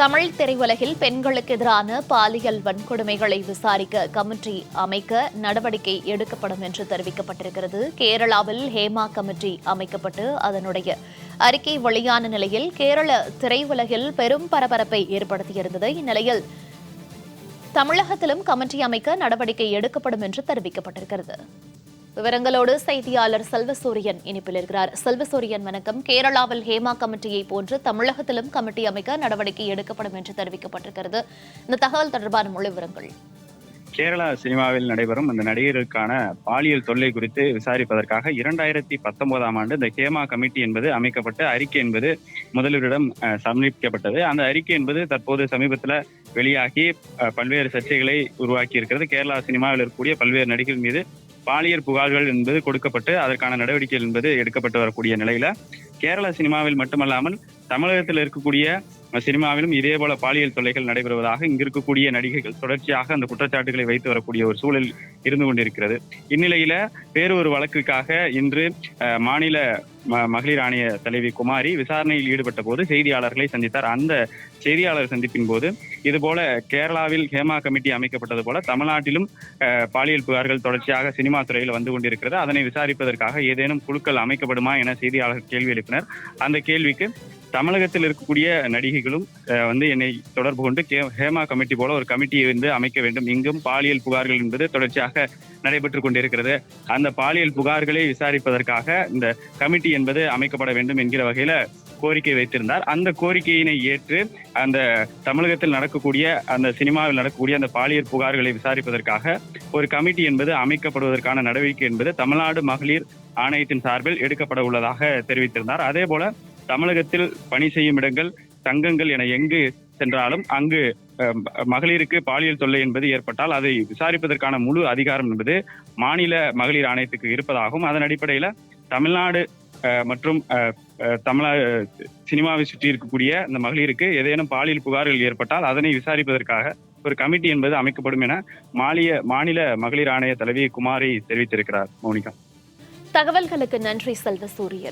தமிழ் திரையுலகில் பெண்களுக்கு எதிரான பாலியல் வன்கொடுமைகளை விசாரிக்க கமிட்டி அமைக்க நடவடிக்கை எடுக்கப்படும் என்று தெரிவிக்கப்பட்டிருக்கிறது. கேரளாவில் ஹேமா கமிட்டி அமைக்கப்பட்டு அதனுடைய அறிக்கை வெளியான நிலையில் கேரள திரையுலகில் பெரும் பரபரப்பை ஏற்படுத்தியிருந்தது. இந்நிலையில் தமிழகத்திலும் கமிட்டி அமைக்க நடவடிக்கை எடுக்கப்படும் என்று தெரிவிக்கப்பட்டிருக்கிறது. விவரங்களோடு செய்தியாளர் செல்வசூரியன் இனிப்பில் இருக்கிறார். செல்வசூரியன் வணக்கம். கேரளாவில் ஹேமா கமிட்டியை போன்று தமிழகத்திலும் கமிட்டி அமைக்க நடவடிக்கை எடுக்கப்படும் என்று தெரிவிக்கப்பட்டிருக்கிறது. இந்த தகவல் தொடர்பான முழு விவரங்கள். கேரளா சினிமாவில் நடைபெறும் இந்த நடிகர்களுக்கான பாலியல் தொல்லை குறித்து விசாரிப்பதற்காக இரண்டாயிரத்தி பத்தொன்பதாம் ஆண்டு இந்த ஹேமா கமிட்டி என்பது அமைக்கப்பட்டு அறிக்கை என்பது முதல்வரிடம் சமர்ப்பிக்கப்பட்டது. அந்த அறிக்கை என்பது தற்போது சமீபத்தில் வெளியாகி அஹ், பல்வேறு சர்ச்சைகளை உருவாக்கி இருக்கிறது கேரளா சினிமாவில் இருக்கக்கூடிய பல்வேறு நடிகர்கள் மீது பாலியல் புகார்கள் என்பது கொடுக்கப்பட்டு அதற்கான நடவடிக்கைகள் என்பது எடுக்கப்பட்டு வரக்கூடிய நிலையில கேரள சினிமாவில் மட்டுமல்லாமல் தமிழகத்தில் இருக்கக்கூடிய சினிமாவிலும் இதே போல பாலியல் தொல்லைகள் நடைபெறுவதாக இங்கு இருக்கக்கூடிய நடிகைகள் தொடர்ச்சியாக அந்த குற்றச்சாட்டுகளை வைத்து வரக்கூடிய ஒரு சூழல் இருந்து கொண்டிருக்கிறது. இந்நிலையில வேறொரு வழக்குக்காக இன்று மாநில ம- மகளிர் ஆணைய தலைவி குமாரி விசாரணையில் ஈடுபட்ட போது செய்தியாளர்களை சந்தித்தார். அந்த செய்தியாளர் சந்திப்பின் போது இதுபோல கேரளாவில் ஹேமா கமிட்டி அமைக்கப்பட்டது போல தமிழ்நாட்டிலும் பாலியல் புகார்கள் தொடர்ச்சியாக சினிமா துறையில் வந்து கொண்டிருக்கிறது. அதனை விசாரிப்பதற்காக ஏதேனும் குழுக்கள் அமைக்கப்படுமா என செய்தியாளர்கள் கேள்வி எழுப்பினர். அந்த கேள்விக்கு தமிழகத்தில் இருக்கக்கூடிய நடிகைகளும் வந்து என்னை தொடர்பு கொண்டு கே- ஹேமா கமிட்டி போல ஒரு கமிட்டியை வந்து அமைக்க வேண்டும். இங்கும் பாலியல் புகார்கள் என்பது தொடர்ச்சியாக நடைபெற்று கொண்டிருக்கிறது. அந்த பாலியல் புகார்களை விசாரிப்பதற்காக இந்த கமிட்டி என்பது அமைக்கப்பட வேண்டும் என்கிற வகையில கோரிக்கை வைத்திருந்தார். அந்த கோரிக்கையினை ஏற்று அந்த தமிழகத்தில் நடக்கக்கூடிய அந்த சினிமாவில் நடக்கக்கூடிய அந்த பாலியல் புகார்களை விசாரிப்பதற்காக ஒரு கமிட்டி என்பது அமைக்கப்படுவதற்கான நடவடிக்கை என்பது தமிழ்நாடு மகளிர் ஆணையத்தின் சார்பில் எடுக்கப்பட உள்ளதாக தெரிவித்திருந்தார். அதே போல தமிழகத்தில் பணி செய்யும் இடங்கள் சங்கங்கள் என எங்கு சென்றாலும் அங்கு அஹ், மகளிருக்கு பாலியல் தொல்லை என்பது ஏற்பட்டால் அதை விசாரிப்பதற்கான முழு அதிகாரம் என்பது மாநில மகளிர் ஆணையத்துக்கு இருப்பதாகவும் அதன் அடிப்படையில தமிழ்நாடு மற்றும் அஹ், தமிழ சினிமாவை சுற்றி இருக்கக்கூடிய இந்த மகளிருக்கு ஏதேனும் பாலியல் புகார்கள் ஏற்பட்டால் அதனை விசாரிப்பதற்காக ஒரு கமிட்டி என்பது அமைக்கப்படும் என மாநில மாநில மகளிர் ஆணைய தலைவி குமாரி தெரிவித்திருக்கிறார். மௌனிகா. தகவல்களுக்கு நன்றி செல்வசூரியன்